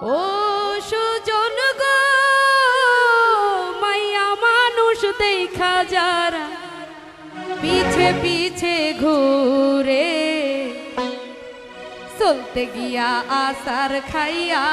ও সুজন গো মাইয়া মানুষ দেখা যারা পিছে পিছে ঘুরে চলতে গিয়া আসার খাইয়া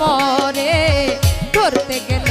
পরে ধরতে গেলে